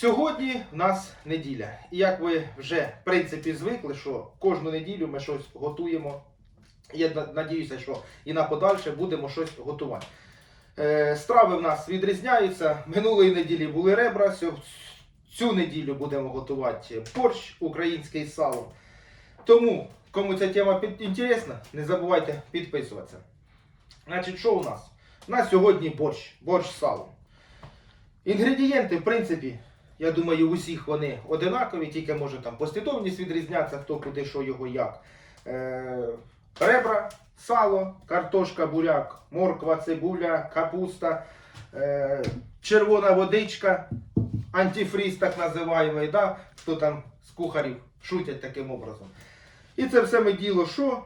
Сьогодні в нас неділя. І як ви вже в принципі звикли, що кожну неділю ми щось готуємо. Я на- надіюся, що і на подальше будемо щось готувати. Е, страви в нас відрізняються. Минулої неділі були ребра. Цю неділю будемо готувати борщ український з салом. Тому, кому ця тема інтересна, не забувайте підписуватися. Значить, що у нас? У нас сьогодні борщ, борщ з салом. Інгредієнти, в принципі, я думаю, у всіх вони одинакові, тільки може там послідовність відрізняться, хто куди, що його як. Е, ребра, сало, картошка, буряк, морква, цибуля, капуста, е, червона водичка, антифріз так називаємий, да? хто там з кухарів шутять таким образом. І це все ми діло що?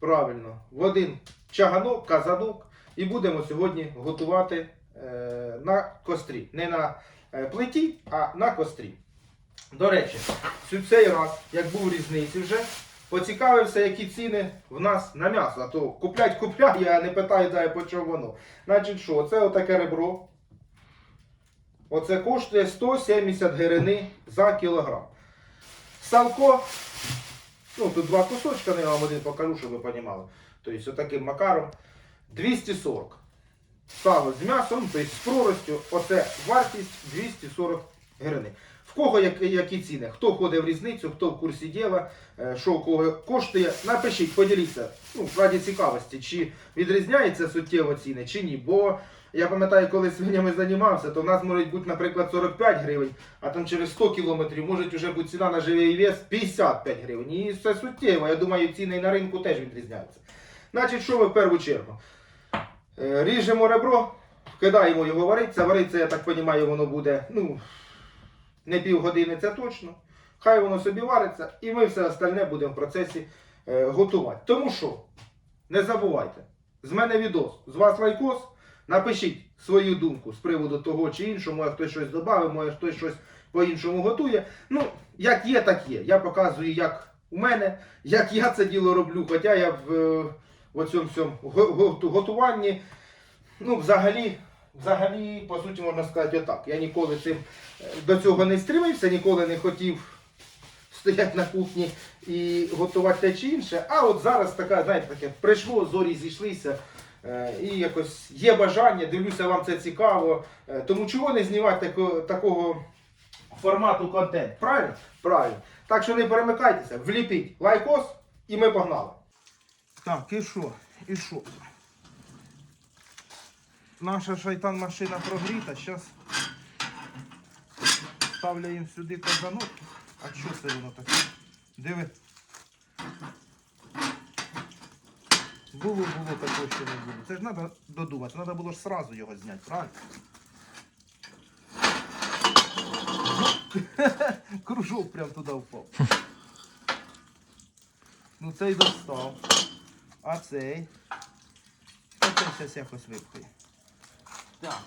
Правильно, в один чаганок, казанок. І будемо сьогодні готувати е, на кострі. Не на плиті, а на кострі. До речі, цей раз, як був різниці вже, поцікавився, які ціни в нас на м'ясо. А то куплять купляю, я не питаю, дай по чому воно. Значить що, оце отаке ребро. Оце коштує 170 гривень за кілограм. Салко, ну тут два кусочка, я вам один покажу, щоб ви розуміли. Тобто отаким макаром 240. Сало з м'ясом, тобто з проростю, оце вартість 240 гривень. В кого як- які ціни? Хто ходить в різницю, хто в курсі діла, е, що у кого коштує, напишіть, поділіться. Ну, раді цікавості, чи відрізняються суттєво ціни, чи ні. Бо я пам'ятаю, коли свинями займався, то в нас може бути, наприклад, 45 гривень, а там через 100 кілометрів може вже бути ціна на живий вес 55 гривень. І це суттєво. Я думаю, ціни і на ринку теж відрізняються. Значить, що ми в першу чергу? Е, Ріжемо ребро, кидаємо його варитися. Вариться, я так розумію, воно буде ну, не півгодини, це точно. Хай воно собі вариться, і ми все остальне будемо в процесі е, готувати. Тому що, не забувайте, з мене відос, з вас лайкос, напишіть свою думку з приводу того чи іншого, може хтось щось додав, може хтось щось по-іншому готує. Ну, як є, так є. Я показую, як у мене, як я це діло роблю, хоча я в, в цьому всьому го- го- готуванні, ну, взагалі, взагалі, по суті, можна сказати, отак. Я ніколи цим е, до цього не стремився, ніколи не хотів стояти на кухні і готувати те чи інше. А от зараз така, знаєте, таке прийшло, зорі зійшлися. е, І якось є бажання, дивлюся, вам це цікаво. Е, Тому чого не знімати тако- такого формату контент? Правильно? Правильно. Так що не перемикайтеся, вліпіть лайкос і ми погнали. Так, і що? І що? Наша шайтан машина прогріта. Зараз ставляємо сюди казанок. А що це воно таке? Диви. Було, було такого, що не було. Це ж треба додумати. Треба було ж сразу його зняти, правильно? Кружок прям туди впав. Ну цей достав. А цей. А цей зараз якось випхає. Так.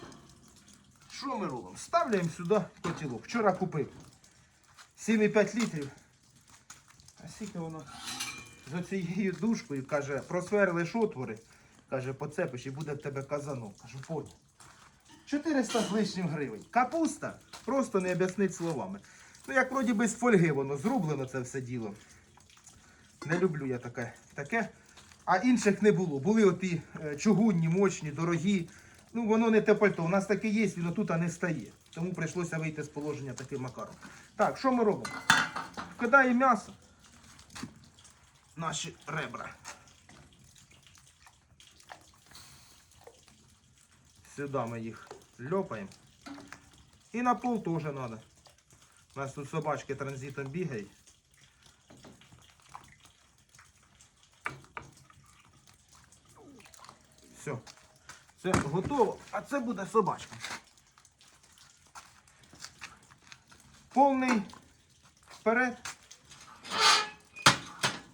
Що ми робимо? Ставляємо сюди котілок. Вчора купив 7,5 літрів. А скільки воно з оцією дужкою, каже, просверлиш отвори, каже, поцепиш і буде в тебе казанок. Кажу, понял. 400 з лишнім гривень. Капуста просто не об'яснить словами. Ну, як вроді би з фольги воно зроблено це все діло. Не люблю я таке. таке. А інших не було. Були оті е, чугунні, мощні, дорогі. Ну, воно не те пальто. У нас таке є, воно тут а не стає. Тому прийшлося вийти з положення таким макаром. Так, що ми робимо? Вкидаємо м'ясо. Наші ребра. Сюди ми їх льопаємо. І на пол теж треба. У нас тут собачки транзитом бігають. Все. Це готово, а це буде собачка. Повний вперед.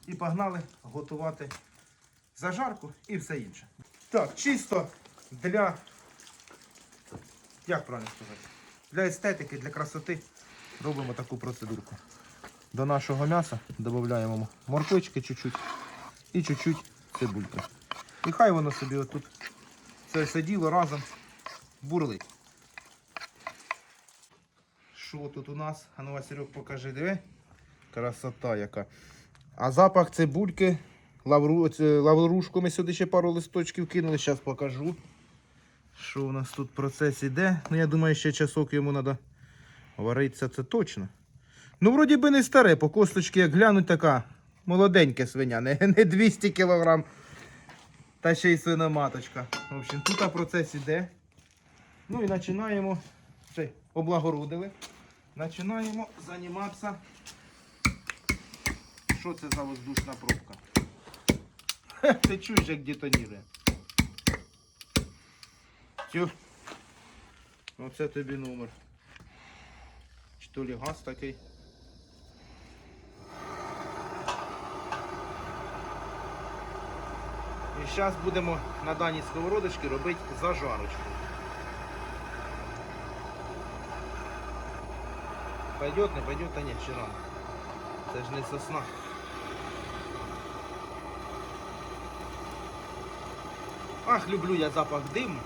І погнали готувати зажарку і все інше. Так, чисто для. Як правильно сказати? Для естетики, для красоти робимо таку процедурку. До нашого м'яса додаємо морквички чуть-чуть і чуть-чуть цибульки. І хай воно собі отут все діло разом бурлить. Що тут у нас? А ну, Васильок, покажи, диви. Красота яка. А запах цибульки, лавру, лаврушку ми сюди ще пару листочків кинули. Зараз покажу. Що у нас тут процес іде. Ну, я думаю, ще часок йому треба варитися, це точно. Ну, вроді би не старе, по косточці, як глянуть, така молоденька свиня, не, не 200 кг. Та ще й свиноматочка. В общем, тут процес іде. Ну і починаємо. Ще облагородили. Починаємо займатися. Що це за воздушна пробка? Ти чуєш, як детонірує. Тю. Оце тобі номер. Чи то лі газ такий. І зараз будемо на даній сковородочці робити зажарочку. Пойдет, не пойдет, та ні, ще рано. Це ж не сосна. Ах, люблю я запах диму.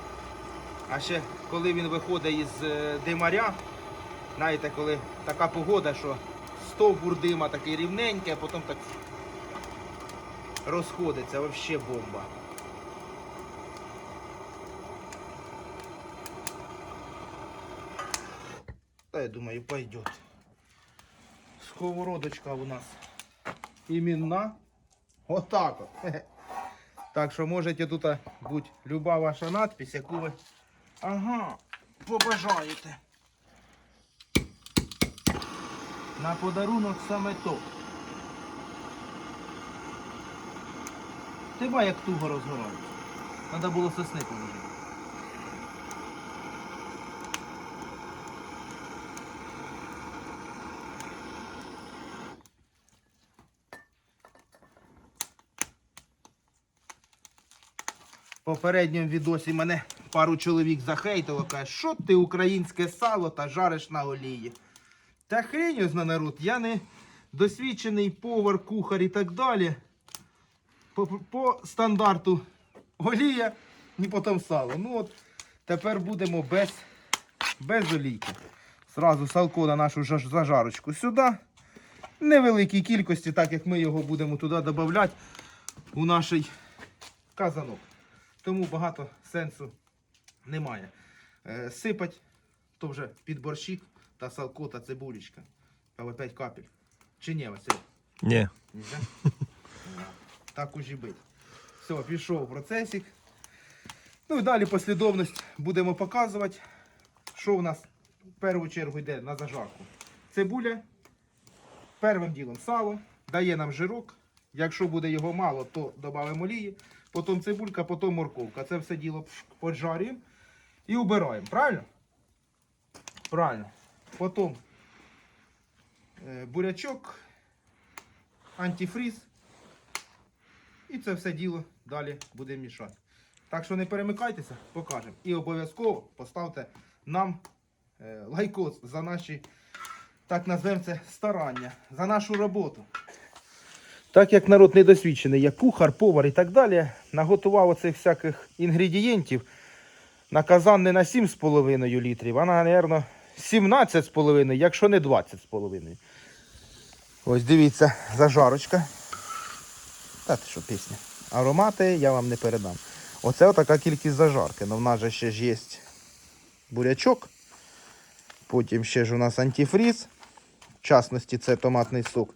А ще коли він виходить із е, димаря, знаєте, коли така погода, що стовбур дима такий рівненький, а потім так розходиться, взагалі бомба. Та я думаю, пойдет. Сковородочка у нас іменна. Отак от. Хе-хе. Так що можете тут бути люба ваша надпись, яку ви ага, побажаєте. На подарунок саме то. Ти ба як туго розгорається. Треба було сосни положити. В попередньому відосі мене пару чоловік захейтило, каже, що ти українське сало та жариш на олії. Та хрень зна народ, я не досвідчений повар, кухар і так далі. По, по стандарту олія, ні потім сало. Ну от тепер будемо без, без олійки. Зразу салко на нашу зажарочку сюди. Невеликій кількості, так як ми його будемо туди додавати у наш казанок. Тому багато сенсу немає. Е, сипать то вже під борщик та салко та цибулечка. Або 5 капель. Чи ні, Василь? Ні. Нельзя? Так і бить. Все, пішов процесик. Ну і далі послідовність будемо показувати, що у нас в першу чергу йде на зажарку. Цибуля. Первим ділом сало, дає нам жирок. Якщо буде його мало, то додамо олії. Потім цибулька, потім морковка. Це все діло поджарюємо і убираємо. Правильно? Правильно. Потім е, бурячок, антифріз. І це все діло далі будемо мішати. Так що не перемикайтеся, покажемо. І обов'язково поставте нам е, лайкос за наші, так назвемо це, старання, за нашу роботу. Так як народ недосвідчений, як кухар, повар і так далі, наготував оцих всяких інгредієнтів на казан не на 7,5 літрів, а на, мабуть, 17,5, якщо не 20,5. Ось дивіться, зажарочка. Та що пісня? Аромати я вам не передам. Оце отака кількість зажарки. Ну в нас же ще ж є бурячок. Потім ще ж у нас антифріз. В частності це томатний сок.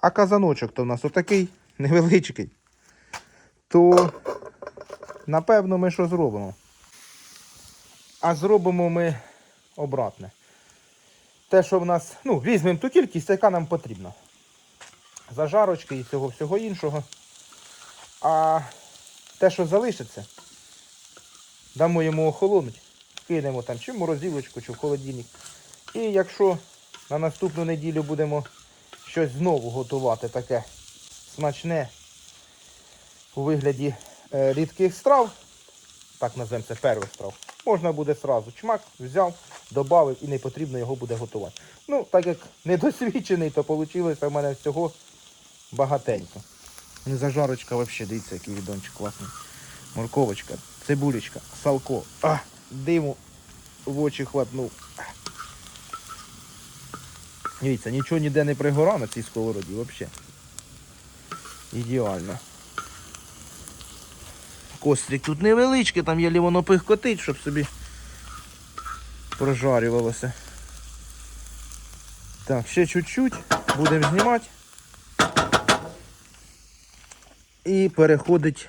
А казаночок то в нас отакий невеличкий. То напевно ми що зробимо? А зробимо ми обратне. Те, що в нас, ну, візьмемо ту кількість, яка нам потрібна. Зажарочки і цього всього іншого. А те, що залишиться, дамо йому охолонуть, кинемо там чи в морозилочку, чи в холодильник. І якщо на наступну неділю будемо щось знову готувати таке смачне у вигляді е, рідких страв, так називаємо це первих страв, можна буде сразу чмак, взяв, додав і не потрібно його буде готувати. Ну, так як недосвідчений, то вийшло в мене всього багатенько. Ну, Зажарочка взагалі, дивіться, який відончик класний. Морковочка, цибулечка, салко. А, диму в очі хватнув. Дивіться, нічого ніде не пригора на цій сковороді взагалі. Ідеально. Кострик тут невеличкий, там єлі воно пихкотить, щоб собі прожарювалося. Так, ще чуть-чуть, будемо знімати. І переходить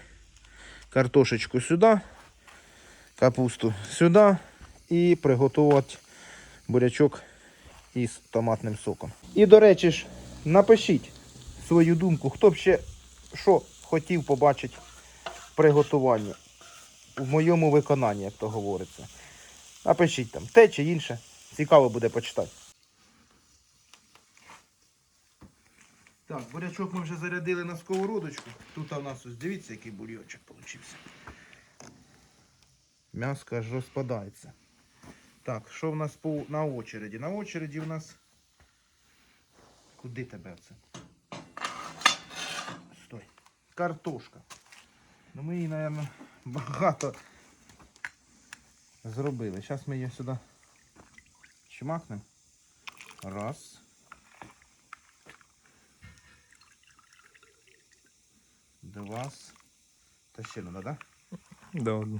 картошечку сюди, капусту сюди і приготувати бурячок із томатним соком. І, до речі ж, напишіть свою думку, хто б ще що хотів побачити в приготуванні, в моєму виконанні, як то говориться. Напишіть там те чи інше. Цікаво буде почитати. Так, бурячок ми вже зарядили на сковородочку. Тут у нас ось дивіться, який бульйончик получився. М'яско аж розпадається. Так, що в нас по, на очереді? На очереді в нас. Куди тебе це? Стой. Картошка. Ну ми її, мабуть, багато зробили. Зараз ми її сюди чмакнемо. Раз. Два. Та ще надо, да? Да, ладно.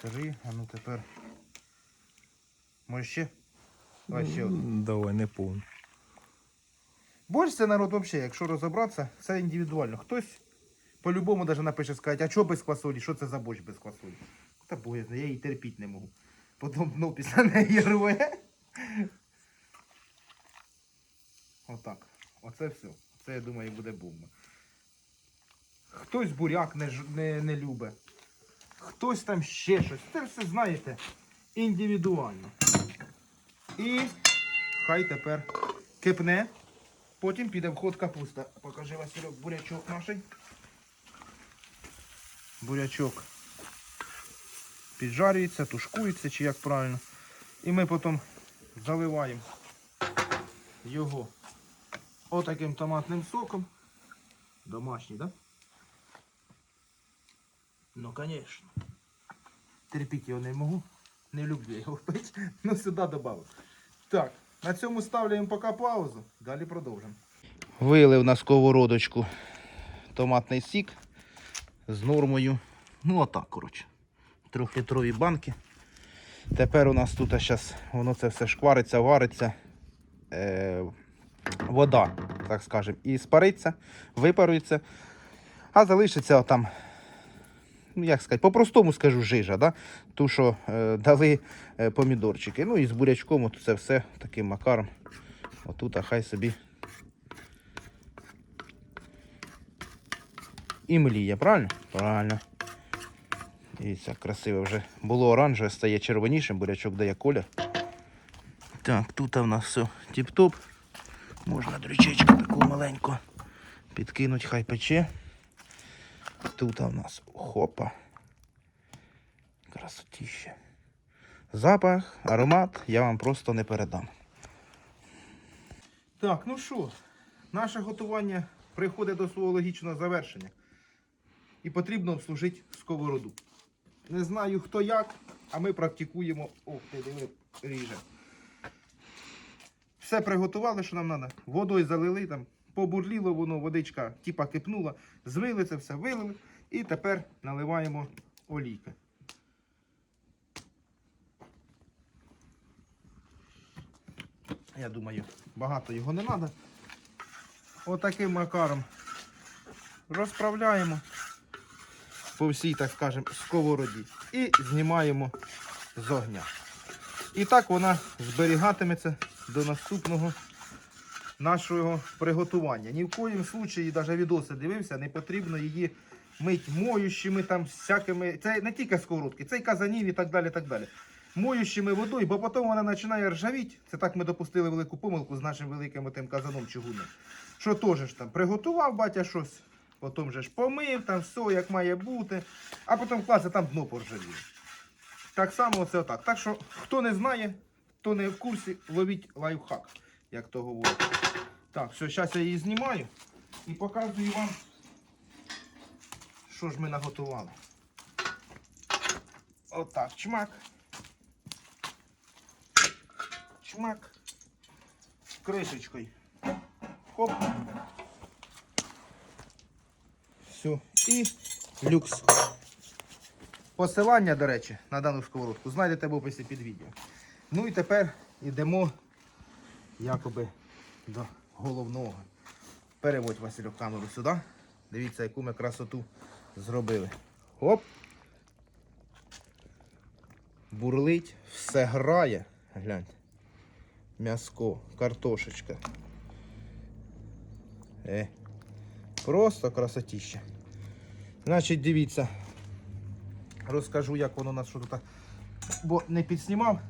Три. А ну тепер. Може ще? Давай ще один. Давай, не повний. Борщ народ взагалі, якщо розібратися, це індивідуально. Хтось по-любому навіть напише сказати, а що без квасолі? Що це за борщ без квасолі? Та боязно, я її терпіти не можу. Потім ну, після неї рве. Отак. Оце все. Це, я думаю, буде бомба. Хтось буряк не, не, не любить. Хтось там ще щось. Це все, знаєте, індивідуально. І хай тепер кипне. Потім піде в ход капуста. Покажи Васильок бурячок наш. Бурячок піджарюється, тушкується, чи як правильно. І ми потім заливаємо його отаким томатним соком. Домашній? Да? Ну, звісно. Терпіти його не можу. Не люблю його пити. Ну сюди додав. Так, на цьому ставляємо поки паузу. Далі продовжимо. Вилив на сковородочку томатний сік з нормою. Ну отак, коротше. Трьохлітрові банки. Тепер у нас тут зараз воно це все шквариться, вариться. Е, вода, так скажемо, і спариться, випарується. А залишиться там, ну як сказати, по-простому скажу жижа, да? ту, що е, дали е, помідорчики. Ну і з бурячком от це все таким макаром. Отут, а хай собі і мліє, правильно? Правильно. Дивіться, красиво вже було оранжеве, стає червонішим, бурячок дає колір. Так, тут у нас все тіп-топ. Можна дрючечку таку маленьку підкинуть, хай пече. Тут у нас хопа. Красотіще. Запах, аромат я вам просто не передам. Так, ну що, наше готування приходить до свого логічного завершення. І потрібно обслужити сковороду. Не знаю хто як, а ми практикуємо. Ох, ти диви, ріже. Все приготували, що нам треба. Водою залили, там, побурліло воно, водичка типа кипнула, змили це все, вилили. І тепер наливаємо олійки. Я думаю, багато його не треба. Отаким макаром розправляємо по всій, так скажемо, сковороді і знімаємо з огня. І так вона зберігатиметься до наступного нашого приготування. Ні в коїм случаї, навіть відоси дивився, не потрібно її мить моющими там всякими. Це не тільки сковородки, це й казанів і так далі. так далі. Моющими водою, бо потім вона починає ржавіти. Це так ми допустили велику помилку з нашим великим тим казаном чугунним. Що теж ж там приготував батя щось, потім же ж помив, там все як має бути, а потім класе там дно поржавіло. Так само це отак. Так що, хто не знає, хто не в курсі, ловіть лайфхак, як то говорять. Так, все, зараз я її знімаю і показую вам, що ж ми наготували. Отак, чмак. Шмак. Кришечкою. Хоп. Все. І люкс. Посилання, до речі, на дану сковородку знайдете в описі під відео. Ну і тепер йдемо якоби до головного. Переводь Василю камеру сюди. Дивіться, яку ми красоту зробили. Оп. Бурлить, все грає. Гляньте. М'яско, картошечка. Е. Просто красотіще. Значить, дивіться. Розкажу, як воно у нас що тут. Бо не підснімав.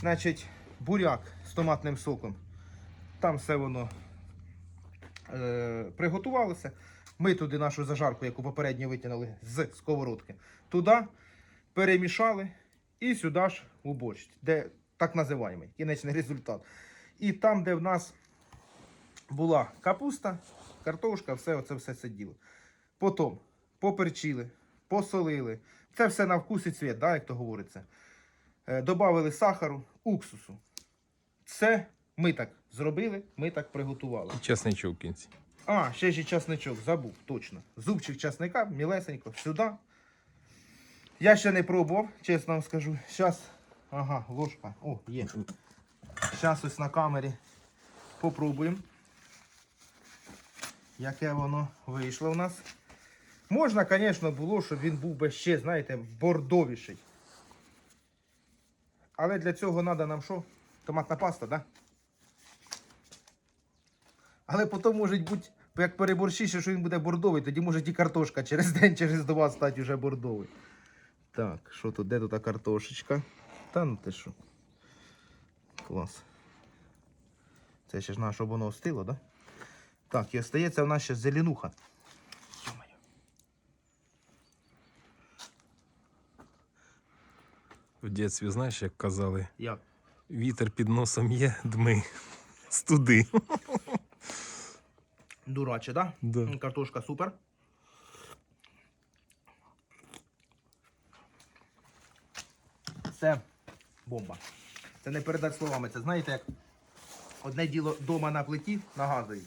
Значить, буряк з томатним соком. Там все воно е, приготувалося. Ми туди нашу зажарку, яку попередньо витягнули з сковородки, туди перемішали і сюди ж у борщ, де так називаємо, кінечний результат. І там, де в нас була капуста, картошка, все оце все це діло. Потім поперчили, посолили. Це все на вкус і цвіт, да, як то говориться. Е, добавили сахару, уксусу. Це ми так зробили, ми так приготували. Чесничок в кінці. А, ще ж і часничок, забув, точно. Зубчик часника, мілесенько, сюди. Я ще не пробував, чесно вам скажу. Зараз, ага, ложка. О, є. Зараз ось на камері попробуємо. Яке воно вийшло у нас. Можна, звісно, було, щоб він був би ще, знаєте, бордовіший. Але для цього треба нам що? Томатна паста, так? Да? Але потім може бути, як переборщиш, що він буде бордовий, тоді може і картошка через день, через два стати вже бордовий. Так, що тут, де тут картошечка? Та ну ти що? Клас. Це ще ж на, щоб воно остило, так? Да? Так, і остається в нас ще зеленуха. В дитинстві, знаєш, як казали, Як? вітер під носом є, дми. Студи. Дураче, да? Да. Картошка супер. Це бомба. Це не передати словами. Це знаєте, як одне діло вдома на плиті на газовій.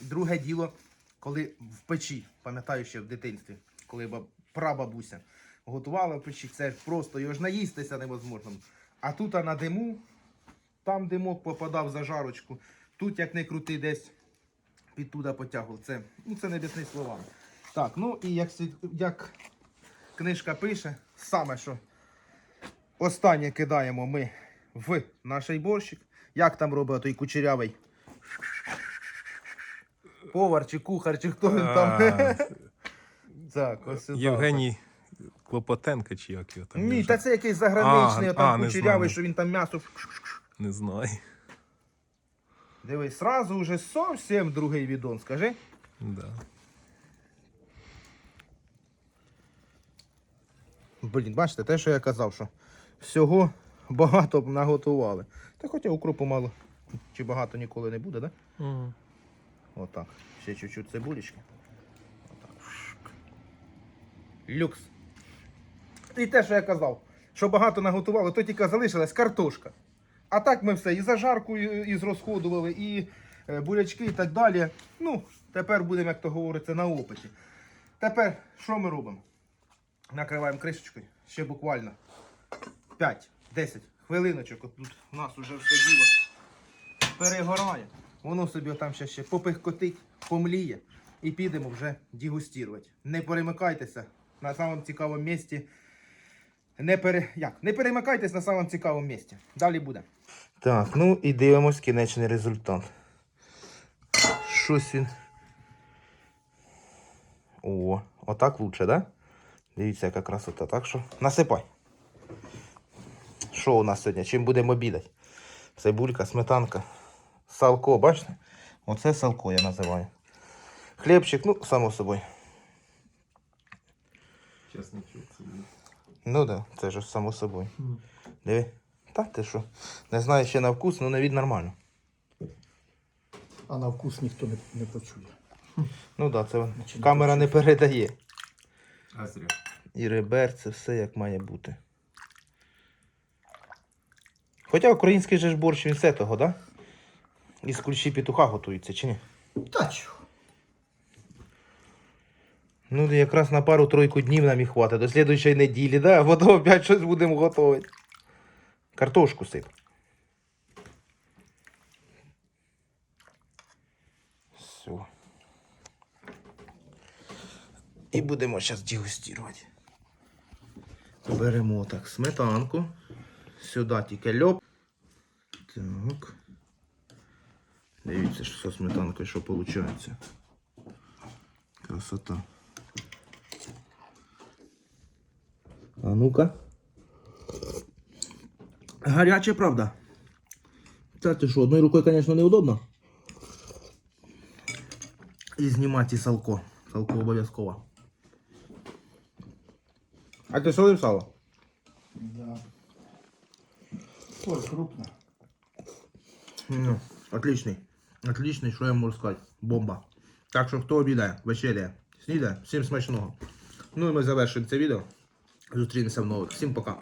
Друге діло, коли в печі, пам'ятаю ще в дитинстві, коли баб- прабабуся готувала в печі, це ж просто його ж наїстися невозможно. А тут а на диму, там димок попадав за жарочку, тут як не крути десь підтуда потягував. Це, ну, це не словами. Так, ну і як, як книжка пише, саме що останнє кидаємо ми в наш борщик. Як там робить той кучерявий повар чи кухар, чи хто він там. Так, ось сюди. Євгеній Клопотенко чи як його там? Ні, та це якийсь заграничний, А, там а, кучерявий, що він там м'ясо. Не знаю. Дивись, сразу вже зовсім другий відон, скажи. Да. Блін, бачите, те, що я казав, що всього багато б наготували. Та хоча укропу мало чи багато ніколи не буде, да? Мгм. Отак. Ще чуть-чуть цибулечки. Отак. Люкс. І те, що я казав, що багато наготували, то тільки залишилась картошка. А так ми все і зажарку і, зрозходували, і е, бурячки, і так далі. Ну, тепер будемо, як то говориться, на опиті. Тепер що ми робимо? Накриваємо кришечкою ще буквально 5-10 хвилиночок. От тут у нас уже все діло перегорає. Воно собі там ще, ще попихкотить, помліє і підемо вже дегустувати. Не перемикайтеся на самому цікавому місці. Не пере... Як? Не перемикайтесь на самому цікавому місці. Далі буде. Так, ну і дивимось кінечний результат. Щось він. О, отак лучше, да? Дивіться, яка красота. Так що насипай. Що у нас сьогодні? Чим будемо обідати? Цибулька, сметанка, салко, бачите? Оце салко я називаю. Хлібчик, ну, само собою. Чесничок. Ну да, це ж само собою. Диви. Та ти що? Не знаю ще на вкус, ну на від нормально. А на вкус ніхто не, не почує. Ну да, це Чи не камера не передає. А зря. І ребер, це все як має бути. Хоча український же ж борщ він все того, да? Із кульші петуха готується, чи ні? Та чого? Ну, якраз на пару-тройку днів нам і хватить. До слідуючої неділі, да? А потім опять щось будемо готувати. Картошку сип. Все. І будемо зараз дегустувати. Беремо так сметанку. Сюди тільки льоп. Так. Дивіться, що зі сметанкою, що виходить. Красота. А ну-ка. Гаряче, правда? Та ти що, одною рукою, звісно, неудобно. І знімати салко. Салко обов'язково. А ти солив сало? Да. Ой, крупно. Ну, отличний. Отличний, що я можу сказати. Бомба. Так що хто обідає, вечеряє, снідає, всім смачного. Ну і ми завершуємо це відео. Зустрінемося в нових. Всім пока.